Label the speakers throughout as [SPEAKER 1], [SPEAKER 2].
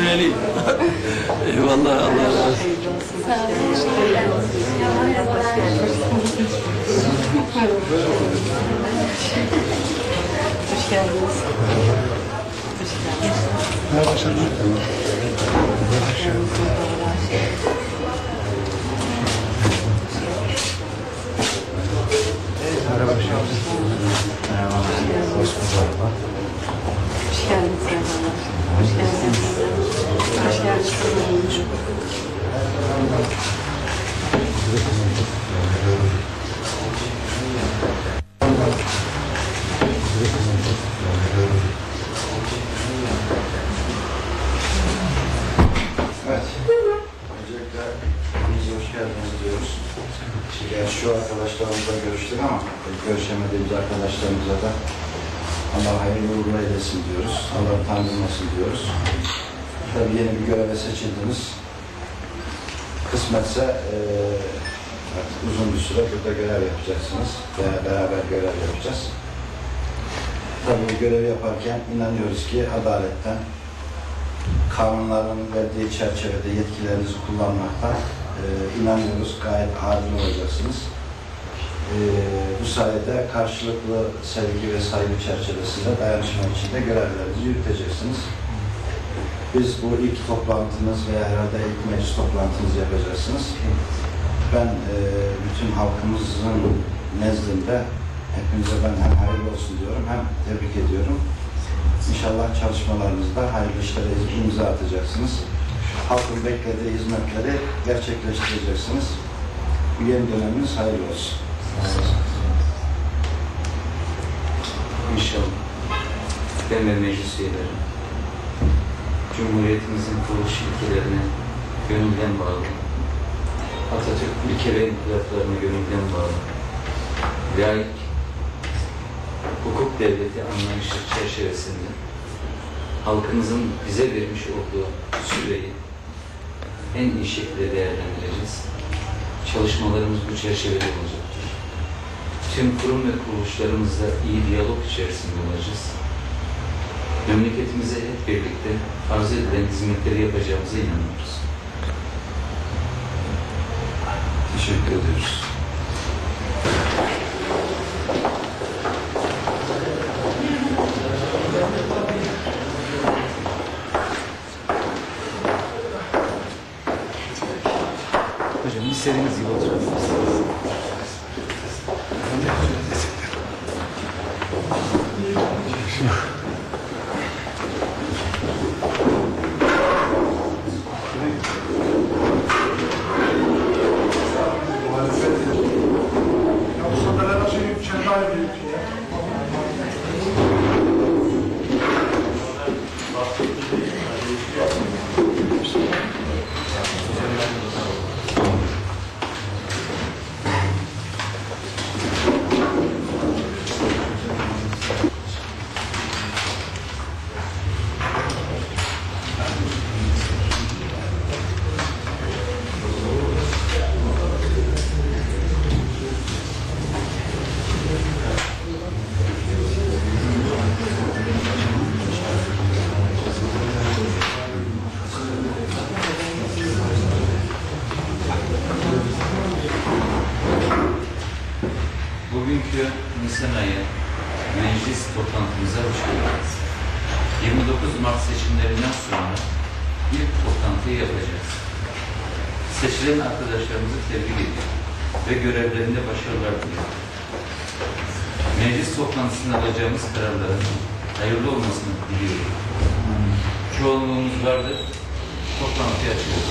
[SPEAKER 1] Personeli. Eyvallah Allah razı olsun.
[SPEAKER 2] Hoş geldiniz. Hoş geldiniz. Hoş
[SPEAKER 3] Yani şu arkadaşlarımızla görüştük ama görüşemediğimiz arkadaşlarımıza da Allah hayırlı uğurlu eylesin diyoruz. Allah utandırmasın diyoruz. Tabii yeni bir göreve seçildiniz. Kısmetse eee artık uzun bir süre burada görev yapacaksınız. Veya beraber görev yapacağız. Tabii bu görevi yaparken inanıyoruz ki adaletten, kanunların verdiği çerçevede yetkilerinizi kullanmaktan e, inanıyoruz gayet adil olacaksınız. E, bu sayede karşılıklı sevgi ve saygı çerçevesinde dayanışma içinde görevlerinizi yürüteceksiniz. Biz bu ilk toplantınız veya herhalde ilk meclis toplantınızı yapacaksınız. Ben e, bütün halkımızın nezdinde hepinize ben hem hayırlı olsun diyorum hem tebrik ediyorum. İnşallah çalışmalarınızda hayırlı işlere imza atacaksınız. Halkın beklediği hizmetleri gerçekleştireceksiniz. Bu yeni döneminiz hayırlı olsun.
[SPEAKER 4] İnşallah. Ben ve meclis üyeleri. Cumhuriyetimizin kuruluş ilkelerine gönülden bağlı. Atatürk ilke ve inkılaplarına gönülden bağlı. Layık, hukuk devleti anlayışı çerçevesinde halkımızın bize vermiş olduğu süreyi en iyi şekilde değerlendireceğiz. Çalışmalarımız bu çerçevede olacaktır. Tüm kurum ve kuruluşlarımızla iyi diyalog içerisinde olacağız. Memleketimize hep birlikte arz edilen hizmetleri yapacağımıza inanıyoruz.
[SPEAKER 3] Teşekkür ediyoruz.
[SPEAKER 4] Hocam bir não gibi olacak. Muhalefet. Ya bu seferler? Toplantıyı yapacağız. Seçilen arkadaşlarımızı tebrik ediyorum ve görevlerinde başarılar diliyorum. Meclis toplantısında alacağımız kararların hayırlı olmasını diliyorum. Çoğunluğumuz vardır. Toplantıyı açıyoruz.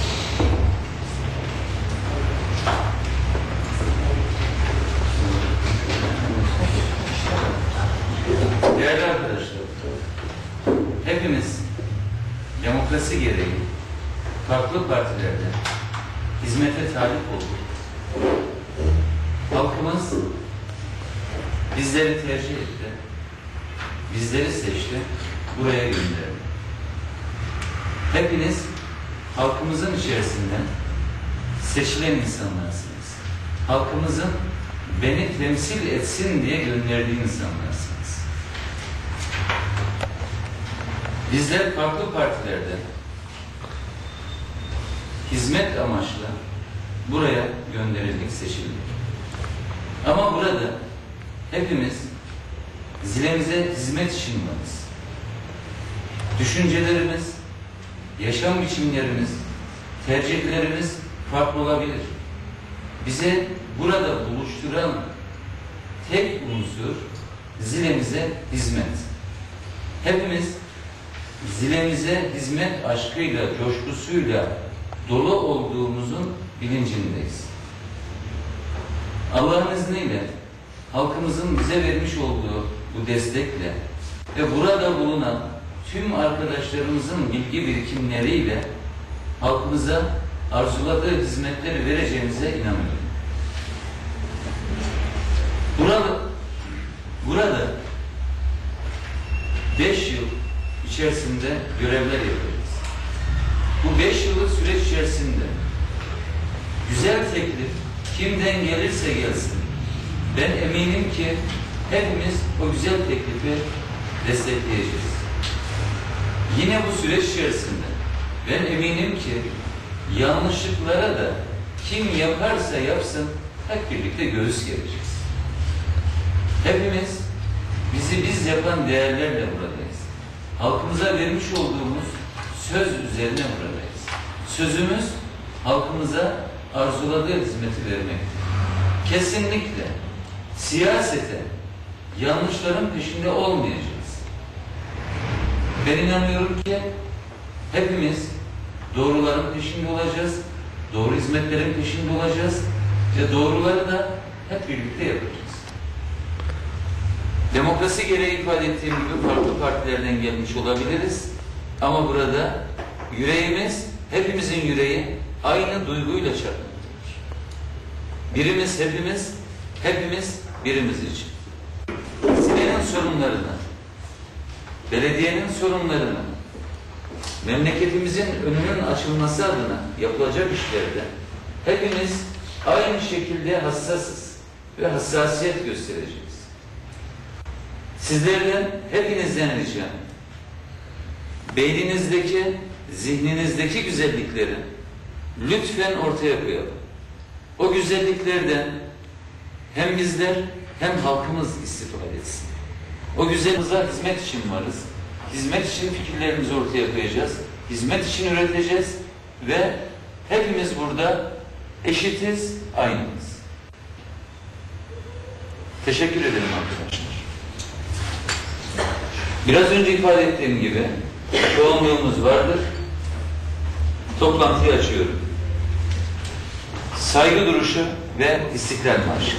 [SPEAKER 4] Değerli arkadaşlar, hepimiz demokrasi gereği farklı partilerde hizmete talip olduk. Halkımız bizleri tercih etti, bizleri seçti, buraya gönderdi. Hepiniz halkımızın içerisinden seçilen insanlarsınız. Halkımızın beni temsil etsin diye gönderdiği insanlarsınız. Bizler farklı partilerde hizmet amaçlı buraya gönderildik, seçildik. Ama burada hepimiz zilemize hizmet için varız. Düşüncelerimiz, yaşam biçimlerimiz, tercihlerimiz farklı olabilir. Bize burada buluşturan tek unsur zilemize hizmet. Hepimiz zilemize hizmet aşkıyla, coşkusuyla dolu olduğumuzun bilincindeyiz. Allah'ın izniyle halkımızın bize vermiş olduğu bu destekle ve burada bulunan tüm arkadaşlarımızın bilgi birikimleriyle halkımıza arzuladığı hizmetleri vereceğimize inanıyorum. Burada, burada beş yıl içerisinde görevler yapacağız. Bu beş yıllık süreç içerisinde güzel teklif kimden gelirse gelsin ben eminim ki hepimiz o güzel teklifi destekleyeceğiz. Yine bu süreç içerisinde ben eminim ki yanlışlıklara da kim yaparsa yapsın hep birlikte göğüs gereceğiz. Hepimiz bizi biz yapan değerlerle buradayız. Halkımıza vermiş olduğumuz söz üzerine buradayız. Sözümüz halkımıza arzuladığı hizmeti vermektir. Kesinlikle siyasete yanlışların peşinde olmayacağız. Ben inanıyorum ki hepimiz doğruların peşinde olacağız, doğru hizmetlerin peşinde olacağız ve doğruları da hep birlikte yapacağız. Demokrasi gereği ifade ettiğim gibi farklı partilerden gelmiş olabiliriz ama burada yüreğimiz, hepimizin yüreği aynı duyguyla çarpmaktadır. Birimiz hepimiz, hepimiz birimiz için. Sinenin sorunlarını, belediyenin sorunlarını, memleketimizin önünün açılması adına yapılacak işlerde hepimiz aynı şekilde hassasız ve hassasiyet göstereceğiz. Sizlerden, hepinizden ricam, beyninizdeki, zihninizdeki güzellikleri lütfen ortaya koyalım. O güzelliklerden hem bizler hem halkımız istifade etsin. O güzelimize hizmet için varız. Hizmet için fikirlerimizi ortaya koyacağız. Hizmet için üreteceğiz ve hepimiz burada eşitiz, aynıyız. Teşekkür ederim arkadaşlar. Biraz önce ifade ettiğim gibi çoğunluğumuz vardır. Toplantıyı açıyorum. Saygı duruşu ve istiklal marşı.